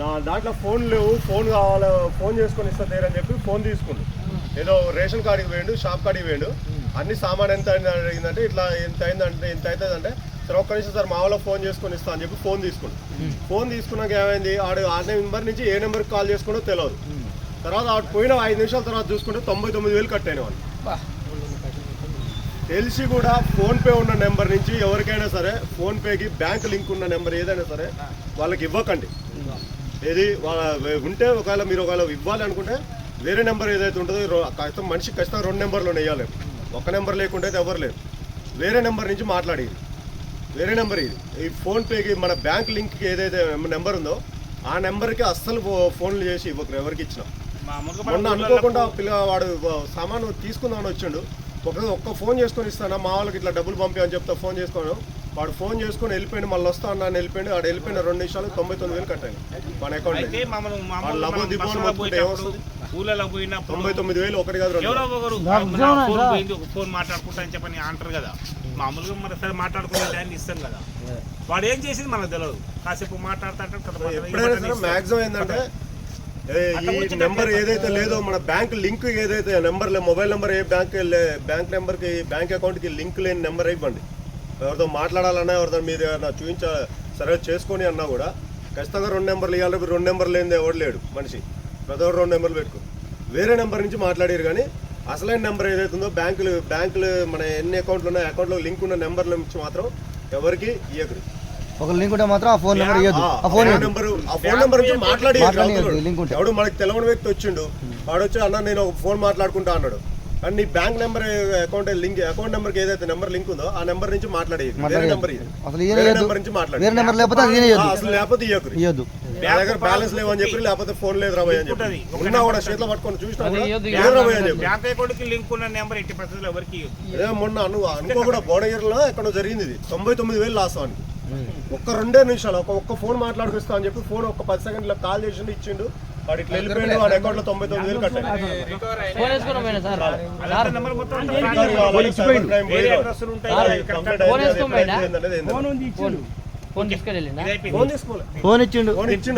నా దాంట్లో ఫోన్ లేవు ఫోన్ కావాలి ఫోన్ చేసుకొని ఇస్తా అని చెప్పి ఫోన్ తీసుకుండు ఏదో రేషన్ కార్డుకి వేయండు షాప్ కార్డుకి వేయండు అన్ని సామాన్ ఎంత అడిగిందంటే ఇట్లా ఎంత అయిందంటే ఎంత అవుతుందంటే సరే ఒక్క నిమిషం సార్ మా వాళ్ళకి ఫోన్ చేసుకొని ఇస్తా అని చెప్పి ఫోన్ తీసుకుండు ఫోన్ తీసుకున్నాక ఏమైంది? ఆడు ఆ నెంబర్ నుంచి ఏ నెంబర్కి కాల్ చేసుకుంటో తెలియదు తర్వాత ఆడు పోయిన ఐదు నిమిషాల తర్వాత చూసుకుంటే తొంభై తొమ్మిది వేలు కట్ అయిన వాళ్ళు. తెలిసి కూడా ఫోన్ పే ఉన్న నెంబర్ నుంచి ఎవరికైనా సరే ఫోన్ పేకి బ్యాంక్ లింక్ ఉన్న నెంబర్ ఏదైనా సరే వాళ్ళకి ఇవ్వకండి. ఏది వాళ్ళ ఉంటే ఒకవేళ మీరు ఒకవేళ ఇవ్వాలి అనుకుంటే వేరే నెంబర్ ఏదైతే ఉంటుందో ఖచ్చితంగా మనిషి ఖచ్చితంగా రెండు నెంబర్లు వేయాలి ఒక నెంబర్ లేకుంటే అయితే ఎవరు లేరు. వేరే నెంబర్ నుంచి మాట్లాడేది. వేరే నెంబర్ ఇది. ఈ ఫోన్ పేకి మన బ్యాంక్ లింక్కి ఏదైతే నెంబర్ ఉందో ఆ నెంబర్కి అస్సలు ఫోన్లు చేసి ఇవ్వకరు ఎవరికి ఇచ్చినా. మొన్న మన అనుకోకుండా పిల్లవాడు సామాను తీసుకుందామని వచ్చిండు. ఒక ఒక్క ఫోన్ చేసుకొని ఇస్తానా మా వాళ్ళకి ఇట్లా డబ్బులు పంపి అని చెప్తా ఫోన్ చేసుకోను. వాడు ఫోన్ చేసుకొని వెళ్ళిపోయింది మళ్ళీ వస్తా అన్నా అని వెళ్ళిపోయింది వాడు వెళ్ళిపోయిన రెండు నిమిషాలు తొంభై తొమ్మిది వేలు కట్టాను మన అకౌంట్ మొత్తుకుంటే ఊళ్ళలో తొంభై తొమ్మిది వేలు ఒకటి కాదు రెండు. ఎవరో ఒకరు ఫోన్ పోయింది ఒక ఫోన్ మాట్లాడుకుంటా అని చెప్పని అంటారు కదా. మామూలుగా మన సరే మాట్లాడుకునే టైం ఇస్తాం కదా. వాడు ఏం చేసింది మనకు తెలియదు కాసేపు మాట్లాడుతా ఎప్పుడైనా మాక్సిమం ఏంటంటే ఈ నెంబర్ ఏదైతే లేదో మన బ్యాంక్ లింక్ ఏదైతే నెంబర్ మొబైల్ నెంబర్ ఏ బ్యాంక్ బ్యాంక్ నెంబర్కి బ్యాంక్ అకౌంట్కి లింక్ లేని నెంబర్ ఇవ్వండి. ఎవరితో మాట్లాడాలన్నా ఎవరితో మీరు ఏదైనా చూపించ సరే చేసుకొని అన్నా కూడా ఖచ్చితంగా రెండు నెంబర్లు ఇవ్వాలి రెండు నెంబర్లు లేనిది ఎవడు లేడు మనిషి. ప్రతి ఒక్కరు రెండు నెంబర్లు పెట్టుకో. వేరే నెంబర్ నుంచి మాట్లాడారు కానీ అసలైన నెంబర్ ఏదైతే ఉందో బ్యాంకులు బ్యాంకులు మన ఎన్ని అకౌంట్లు ఉన్నాయో అకౌంట్లో లింక్ ఉన్న నెంబర్ల నుంచి మాత్రం ఎవరికి ఇవ్వకరు ఒక లింక్ ఉంటే మాత్రం ఆ ఫోన్ నెంబర్ ఇవ్వద్దు ఆ ఫోన్ నెంబర్ ఆ ఫోన్ నెంబర్ నుంచి మాట్లాడి మాట్లాడి లింక్ ఉంటే. ఎవడు మనకి తెలియని వ్యక్తి వచ్చిండు. వాడు వచ్చి అన్న నేను ఒక ఫోన్ మాట్లాడుకుంటా అన్నాడు. కానీ నీ bank number account link account number ఏదైతే నెంబర్ లింక్ ఉందో ఆ నెంబర్ నుంచి మాట్లాడేది వేరే. నెంబర్ ఇది అసలు ఈయన వేరే. నెంబర్ నుంచి మాట్లాడి. వేరే నెంబర్ లేకపోతే అసలు లేకపోతే ఇవ్వద్దు నా దగ్గర బ్యాలెన్స్ లేవని చెప్పి లేకపోతే ఫోన్ లేదు రాబోయ్ అని చెప్పి. ఉన్నా కూడా చేతిలో పట్టుకొని చూసినా లేదు రాబోయ్ అని చెప్పి. బ్యాంక్ అకౌంట్కి లింక్ ఉన్న నెంబర్ ఎట్టి పరిస్థితుల్లో ఎవరికి మొన్న అను అనుకో కూడా బోడగిరిలో ఎక్కడో జరిగింది ఇది. తొంభై తొమ్మిది వేలు లాస్ అని ఒక్క రెండే నిమిషాలు ఒక ఒక్క ఫోన్ మాట్లాడుకొస్తా అని చెప్పి ఫోన్ ఒక పది సెకండ్లో కాల్ చేసిండు ఇచ్చిండు. వాడు ఇట్లా వెళ్ళిపోయిండు వాడి అకౌంట్లో తొంభై తొమ్మిది వేలు కట్టాడు. ఫోన్ ఇచ్చిండు. ఫోన్ ఇచ్చిండు.